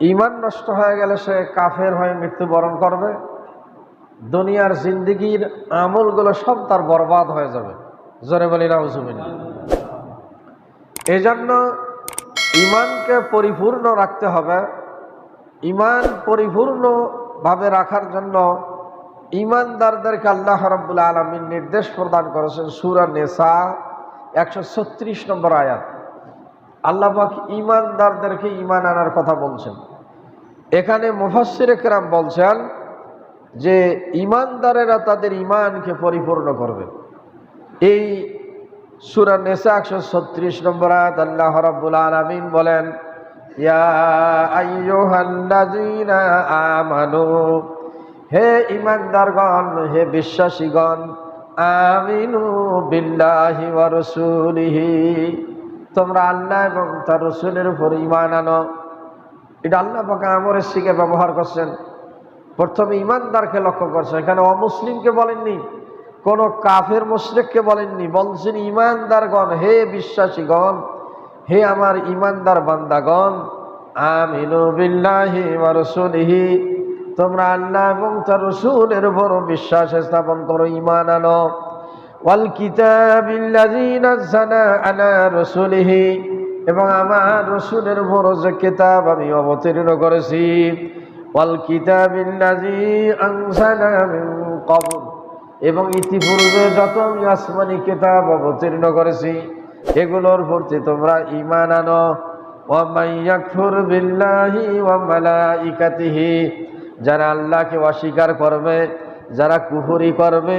ইমান নষ্ট হয়ে গেলে সে কাফের হয়ে মৃত্যুবরণ করবে। দুনিয়ার জিন্দিগির আমলগুলো সব তার বরবাদ হয়ে যাবে। জোরে বলি নাউজুবিন এই জন্য ইমানকে পরিপূর্ণ রাখতে হবে। ইমান পরিপূর্ণভাবে রাখার জন্য ইমানদারদেরকে আল্লাহ রব্বুল আলমিন নির্দেশ প্রদান করেছেন সুরা নেশা একশো ছত্রিশ নম্বর আয়াত। আল্লাহ ইমানদারদেরকে ইমান আনার কথা বলছেন। এখানে মুফাসির কেরাম বলছেন যে ইমানদারেরা তাদের ইমানকে পরিপূর্ণ করবে। এই সুরা নেশা একশো ছত্রিশ নম্বর আয়াত আল্লাহ রাব্বুল আলামিন বলেন আমানু, হে ইমানদারগণ হে বিশ্বাসীগণ, আমিনু বিল্লাহি ওয়া তোমরা আল্লাহ এবং তার রসুলের উপর ইমান আনো। এটা আল্লাহ পাকে আমরের শিখে ব্যবহার করছেন। প্রথমে ইমানদারকে লক্ষ্য করছে। এখানে অমুসলিমকে বলেননি, কোন কাফের মুশরিককে বলেননি, বলছেন, ইমানদারগণ, হে বিশ্বাসীগণ, হে আমার ইমানদার বান্দাগণ ওয়া রাসূলিহি, তোমরা আল্লাহ এবং তার রাসূলের উপর বিশ্বাস স্থাপন করো, ঈমান আনো। ওয়াল কিতাবিল্লাযী নাযালা আলা রাসূলিহি এবং আমার রাসূলের উপর যে কিতাব আমি অবতীর্ণ করেছি। এবং ইতিপূর্বে যত আমি আসমানি কিতাব অবতীর্ণ করেছি, এগুলোর প্রতি তোমরা ইমান আনো। ওয়া যারা আল্লাহকে অস্বীকার করবে, যারা কুফরি করবে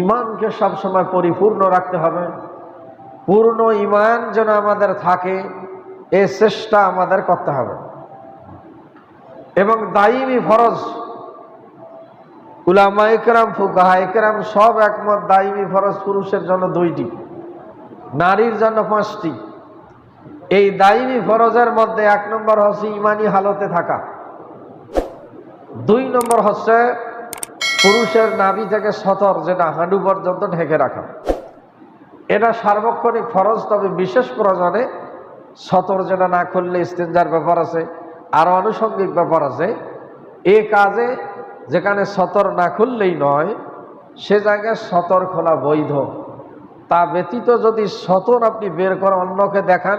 ইমানকে সবসময় পরিপূর্ণ রাখতে হবে। পূর্ণ ইমান যেন আমাদের থাকে, এ চেষ্টা আমাদের করতে হবে। এবং দায়ী ফরজ। উলামা একরাম ফুকাহা একরাম সব একমত দায়ী ফরজ পুরুষের জন্য দুইটি, নারীর জন্য পাঁচটি। এই দায়ী ফরজের মধ্যে এক নম্বর হচ্ছে ইমানি হালতে থাকা। দুই নম্বর হচ্ছে পুরুষের নাভি থেকে সতর যেটা হাঁটু পর্যন্ত ঢেকে রাখা। এটা সার্বক্ষণিক ফরজ, তবে বিশেষ প্রয়োজনে সতর যেটা না খুললে স্টেঞ্জার ব্যাপার আছে, আর আনুষঙ্গিক ব্যাপার আছে। এ কাজে যেখানে সতর না খুললেই নয়, সে জায়গায় সতর খোলা বৈধ। তা ব্যতীত যদি সতর আপনি বের করে অন্যকে দেখান,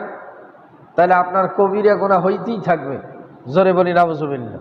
তাহলে আপনার কবিরা গোনা হইতেই থাকবে। জোরে বলি নাবজুবিল্লা